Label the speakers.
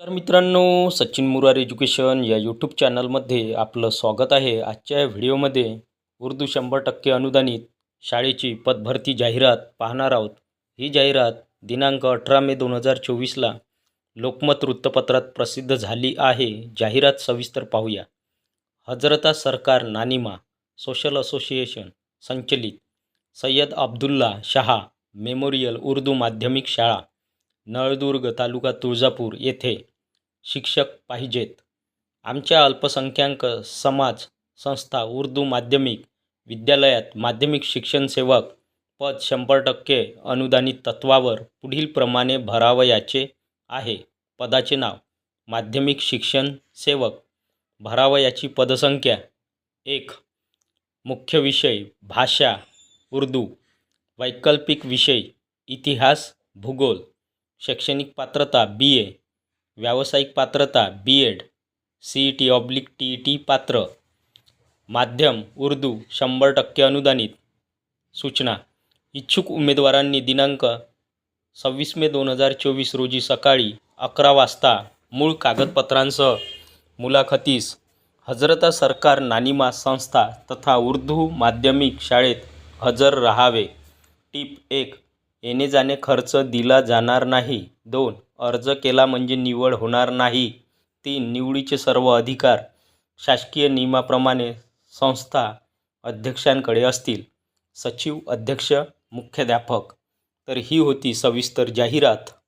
Speaker 1: तर मित्रांनो सचिन मुरार एज्युकेशन या यूट्यूब चॅनलमध्ये आपलं स्वागत आहे. आजच्या या व्हिडिओमध्ये उर्दू शंभर टक्के अनुदानित शाळेची पदभरती जाहिरात पाहणार आहोत. ही जाहिरात दिनांक अठरा मे दोन हजार चोवीसला लोकमत वृत्तपत्रात प्रसिद्ध झाली आहे. जाहिरात सविस्तर पाहूया. हजरता सरकार नानिमा सोशल असोसिएशन संचलित सय्यद अब्दुल्ला शहा मेमोरियल उर्दू माध्यमिक शाळा. नळदुर्ग तालुका तुळजापूर येथे शिक्षक पाहिजेत. आमच्या अल्पसंख्याक समाज संस्था उर्दू माध्यमिक विद्यालयात माध्यमिक शिक्षण सेवक पद शंभर टक्के अनुदानित तत्वावर पुढीलप्रमाणे भरावयाचे आहे. पदाचे नाव माध्यमिक शिक्षण सेवक. भरावयाची पदसंख्या एक. मुख्य विषय भाषा उर्दू. वैकल्पिक विषय इतिहास भूगोल. शैक्षणिक पात्रता बी ए व्यावसायिक पात्रता B Ed C E T oblique T E T पात्र. माध्यम उर्दू शंभर टक्के अनुदानित. सूचना इच्छुक उमेदवारांनी दिनांक सव्वीस मे दोन हजार चोवीस रोजी सकाळी अकरा वाजता मूळ कागदपत्रांसह मुलाखतीस. हजरता सरकार नानिमा संस्था तथा उर्दू माध्यमिक शाळेत हजर राहावे. टीप एक येणे जाणे खर्च दिला जाणार नाही. दोन अर्ज केला म्हणजे निवड होणार नाही. तीन निवडीचे सर्व अधिकार शासकीय नियमाप्रमाणे संस्था अध्यक्षांकडे असतील. सचिव अध्यक्ष मुख्याध्यापक. तर ही होती सविस्तर जाहिरात.